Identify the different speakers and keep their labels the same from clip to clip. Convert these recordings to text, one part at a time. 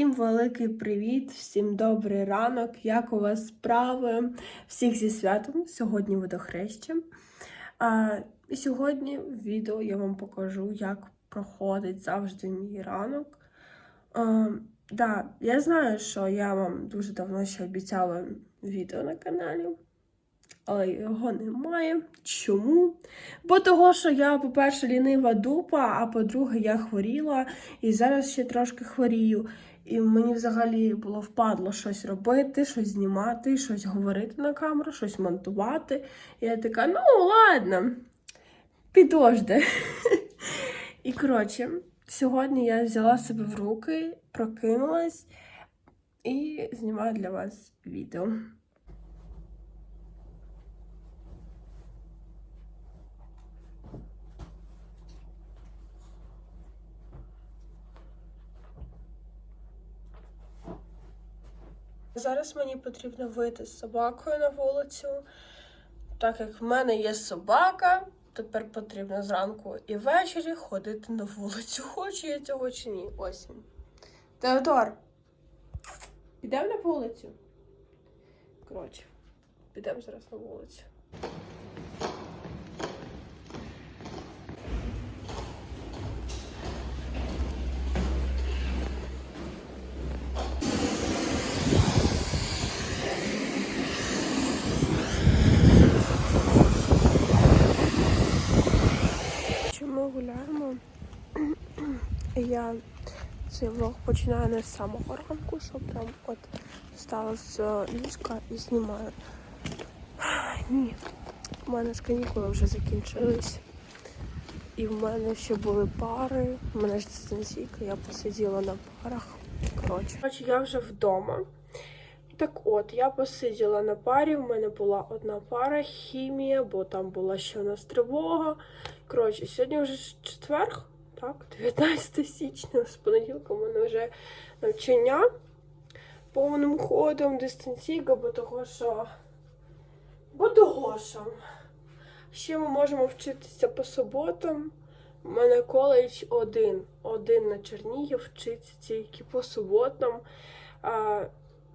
Speaker 1: Всім великий привіт, всім добрий ранок. Як у вас справи? Всіх зі святом. Сьогодні водохреща. А, і сьогодні в відео я вам покажу, як проходить завжди мій ранок. А, да, я знаю, що я вам дуже давно ще обіцяла відео на каналі, але його немає. Чому? Бо того, що я, по-перше, лінива дупа, а по-друге, я хворіла і зараз ще трошки хворію. І мені взагалі було впадло щось робити, щось знімати, щось говорити на камеру, щось монтувати. І я така, ну ладно, підожди. І коротше, сьогодні я взяла себе в руки, прокинулась і знімаю для вас відео. Зараз мені потрібно вийти з собакою на вулицю. Так як в мене є собака, тепер потрібно зранку і ввечері ходити на вулицю. Хочу я цього чи ні. Ось. Теодор, підемо на вулицю? Коротше, підемо зараз на вулицю. Чи ми гуляємо? Я цей влог починаю не з самого ранку, що прям от встала з ліжка і знімаю. Ні, у мене ж канікули вже закінчились. І в мене ще були пари. У мене ж дистанційка, я посиділа на парах. Коротше, Коротше, я вже вдома. Так от, я посиділа на парі, у мене була одна пара хімія, бо там була ще у нас тривога. Коротше, сьогодні вже ж четверг, так, 19 січня, з понеділка у мене вже навчання повним ходом, дистанційка, бо того, що. Бо того, що. Ще ми можемо вчитися по суботам. У мене коледж один. Один на Чернігів вчиться тільки по суботам.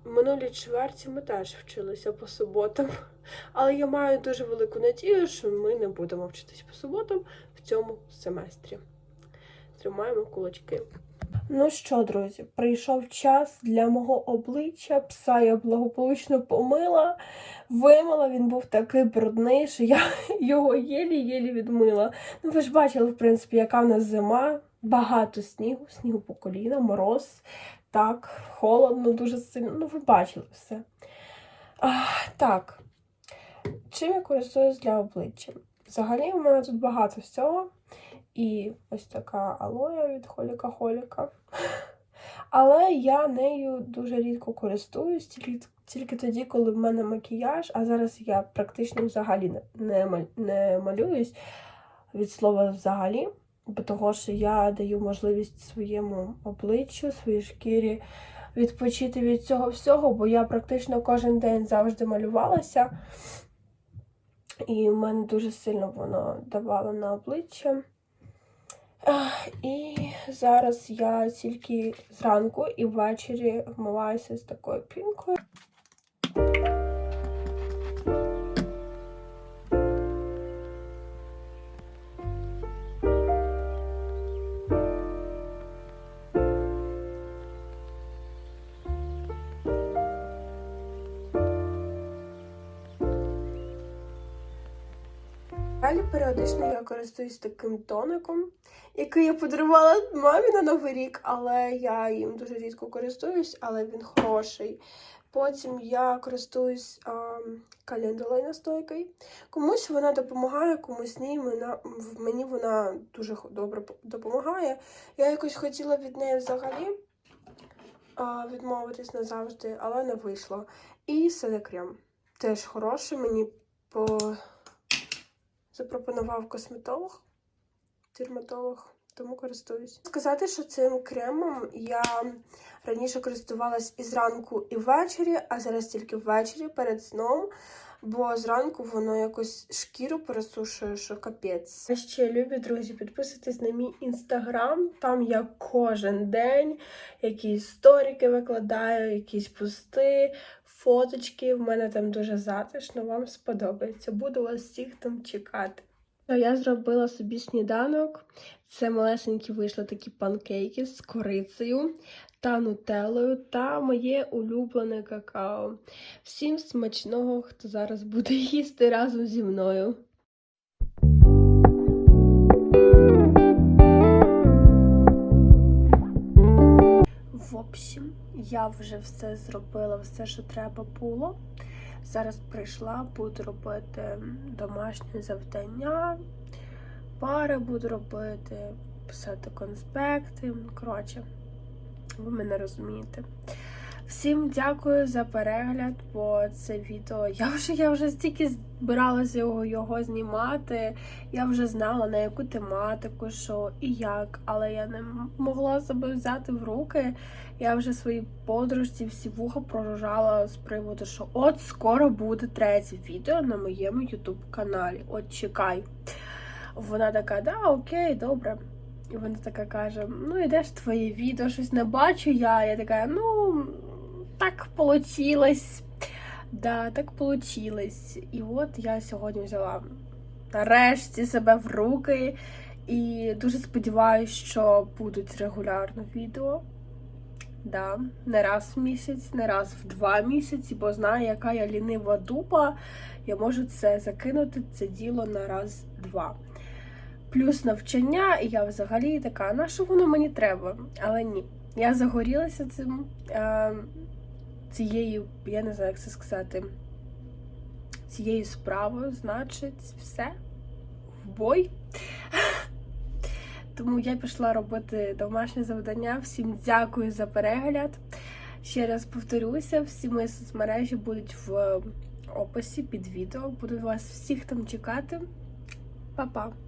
Speaker 1: А, минулій чверті ми теж вчилися по суботам. Але я маю дуже велику надію, що ми не будемо вчитись по суботам в цьому семестрі. Тримаємо кулачки. Ну що, друзі, прийшов час для мого обличчя. Пса я благополучно помила, вимила. Він був такий брудний, що я його єлі-єлі відмила. Ну, ви ж бачили, в принципі, яка в нас зима. Багато снігу, снігу по коліна, мороз. Так, холодно, дуже сильно. Ну, ви бачили все. А, так. Чим я користуюсь для обличчя? Взагалі, у мене тут багато всього. І ось така алоя від Холіка Холіка. Але я нею дуже рідко користуюсь, тільки, тільки тоді, коли в мене макіяж, а зараз я практично взагалі не, не, не малююсь від слова взагалі, того, що я даю можливість своєму обличчю, своїй шкірі відпочити від цього всього, бо я практично кожен день завжди малювалася. І в мене дуже сильно воно давало на обличчя. І зараз я тільки зранку і ввечері вмиваюся з такою пінкою. Далі періодично я користуюсь таким тоником, який я подарувала мамі на Новий рік, але я їм дуже рідко користуюсь, але він хороший. Потім я користуюсь а, календулою настойкою. Комусь вона допомагає, комусь ні. Мене, в- мені вона дуже добре допомагає. Я якось хотіла від неї взагалі а, відмовитись назавжди, але не вийшло. І селекрем. Теж хороший, мені по запропонував косметолог, дерматолог, тому користуюсь. Сказати, що цим кремом я раніше користувалась і зранку, і ввечері, а зараз тільки ввечері перед сном. бо зранку воно якось шкіру пересушує, що капець. Ще любі друзі, підписуйтесь на мій інстаграм. Там я кожен день якісь сторіки викладаю, якісь пости, фоточки. В мене там дуже затишно, вам сподобається. Буду вас всіх там чекати. Я зробила собі сніданок. Це малесенькі вийшли такі панкейки з корицею та нутеллою та моє улюблене какао. Всім смачного, хто зараз буде їсти разом зі мною. Общем, я вже все зробила, все, що треба було. Зараз прийшла, буду робити домашнє завдання, пари буду робити, писати конспекти. Коротше, ви мене розумієте. Всім дякую за перегляд, бо це відео. Я вже я вже стільки збиралася його, його знімати. Я вже знала на яку тематику, що і як, але я не могла себе взяти в руки. Я вже своїй подружці всі вуха пророжала з приводу, що от скоро буде третє відео на моєму ютуб каналі. От чекай. Вона така, да, окей, добре. І вона така каже: ну і де ж твоє відео? Щось не бачу я. Я така, ну, так получилось. Да, так получилось. І от я сьогодні взяла нарешті себе в руки. І дуже сподіваюся, що будуть регулярно відео. Да, не раз в місяць, не раз в два місяці, бо знаю, яка я лінива дупа, я можу це закинути, це діло на раз-два. Плюс навчання, і я взагалі така, на що воно мені треба? Але ні. Я загорілася цим е, цією, я не знаю, як це сказати, цією справою, значить, все в бой. Тому я пішла робити домашнє завдання. Всім дякую за перегляд. Ще раз повторюся, всі мої соцмережі будуть в описі під відео. Буду вас всіх там чекати. Па-па!